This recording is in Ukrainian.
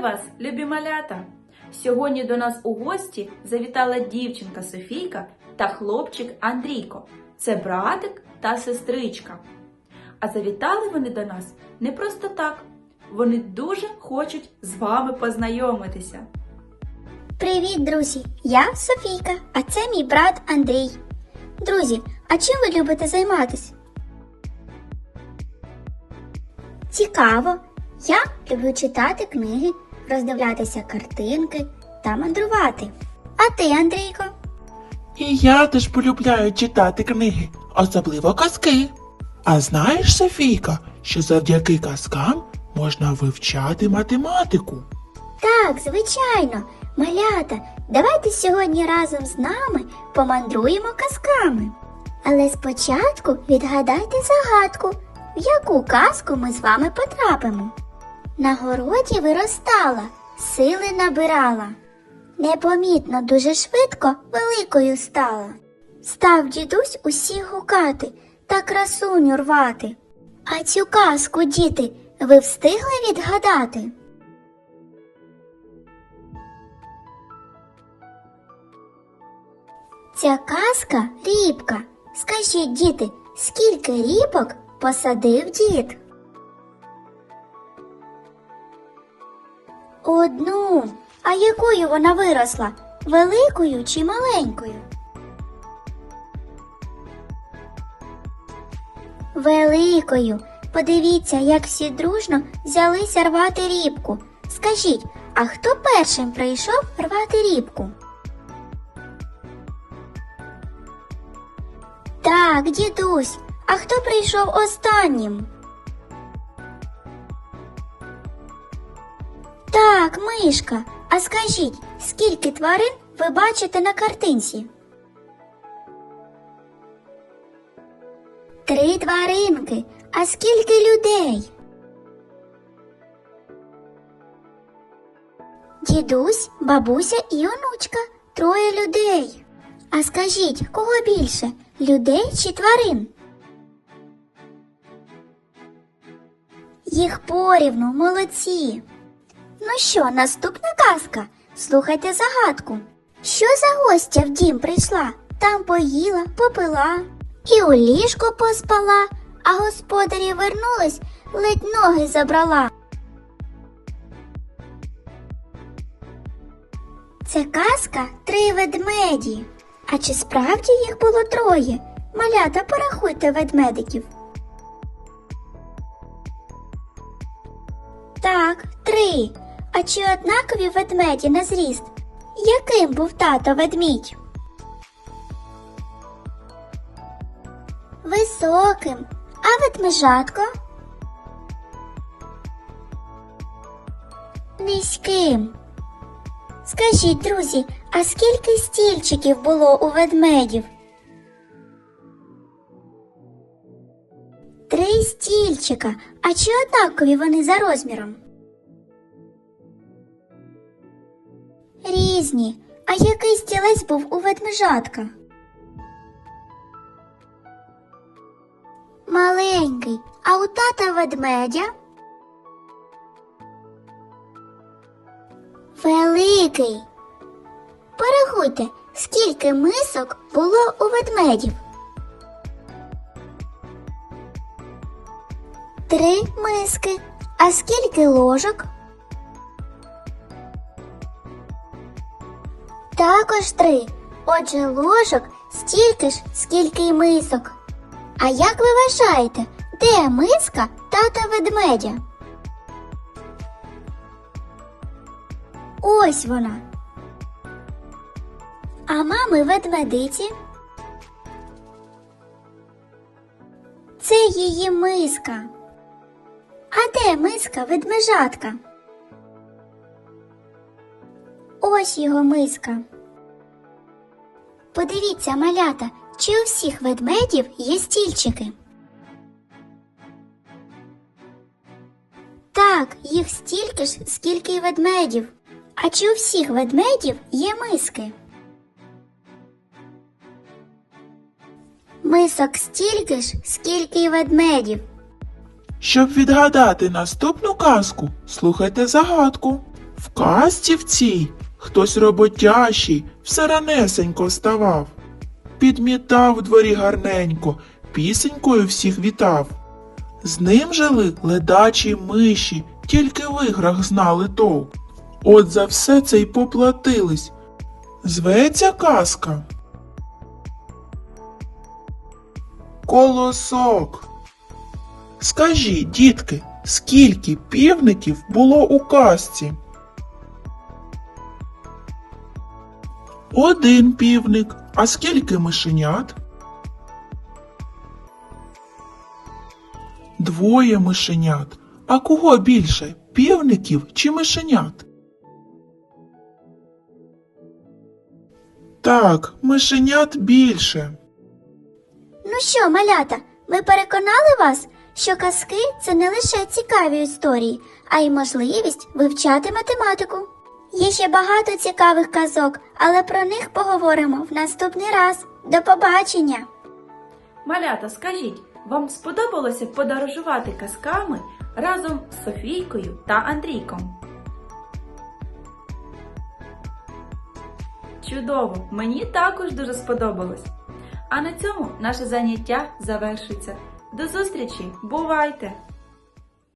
вас, любі малята! Сьогодні до нас у гості завітала дівчинка Софійка та хлопчик Андрійко. Це братик та сестричка. А завітали вони до нас не просто так. Вони дуже хочуть з вами познайомитися. Привіт, друзі! Я Софійка, а це мій брат Андрій. Друзі, а чим ви любите займатися? Цікаво. Я люблю читати книги, роздивлятися картинки та мандрувати. А ти, Андрійко? І я теж полюбляю читати книги, особливо казки. А знаєш, Софійка, що завдяки казкам можна вивчати математику? Так, звичайно, малята, давайте сьогодні разом з нами помандруємо казками. Але спочатку відгадайте загадку, в яку казку ми з вами потрапимо. На городі виростала, сили набирала. Непомітно дуже швидко великою стала. Став дідусь усіх гукати та красуню рвати. А цю казку, діти, ви встигли відгадати? Ця казка рібка. Скажіть, діти, скільки рібок посадив дід? Одну. А якою вона виросла? Великою чи маленькою? Великою. Подивіться, як всі дружно взялися рвати рібку. Скажіть, а хто першим прийшов рвати рібку? Так, дідусь, а хто прийшов останнім? Так, мишка. А скажіть, скільки тварин ви бачите на картинці? Три тваринки. А скільки людей? Дідусь, бабуся і онучка. Троє людей. А скажіть, кого більше? Людей чи тварин? Їх порівну, молодці. Ну що, наступна казка? Слухайте загадку. Що за гостя в дім прийшла? Там поїла, попила і у ліжко поспала, а господарі вернулись, ледь ноги забрала. Це казка три ведмеді. А чи справді їх було троє? Малята, порахуйте ведмедиків. Так, три. А чи однакові ведмеді на зріст? Яким був тато ведмідь? Високим. А ведмежатко? Низьким. Скажіть, друзі, а скільки стільчиків було у ведмедів? Три стільчика. А чи однакові вони за розміром? Різні. А який стілець був у ведмежатка? Маленький. А у тата ведмедя? Великий. Порахуйте, скільки мисок було у ведмедів. Три миски. А скільки ложок? Також три. Отже, ложок стільки ж, скільки й мисок. А як ви вважаєте, де миска тата ведмедя? Ось вона. А мами ведмедиці? Це її миска. А де миска ведмежатка? Ось його миска. Подивіться, малята, чи у всіх ведмедів є стільчики? Так, їх стільки ж, скільки й ведмедів. А чи у всіх ведмедів є миски? Мисок стільки ж, скільки й ведмедів. Щоб відгадати наступну казку, слухайте загадку. В казці в цій хтось роботящий все ранесенько вставав, підмітав в дворі гарненько, пісенькою всіх вітав. З ним жили ледачі миші, тільки в іграх знали толк. От за все це й поплатились. Зветься казка. Колосок. Скажіть, дітки, скільки півників було у казці? Один півник. А скільки мишенят? Двоє мишенят. А кого більше? Півників чи мишенят? Так, мишенят більше. Ну що, малята, ми переконали вас, що казки це не лише цікаві історії, а й можливість вивчати математику. Є ще багато цікавих казок, але про них поговоримо в наступний раз. До побачення! Малята, скажіть, вам сподобалося подорожувати казками разом з Софійкою та Андрійком? Чудово! Мені також дуже сподобалось. А на цьому наше заняття завершується. До зустрічі! Бувайте!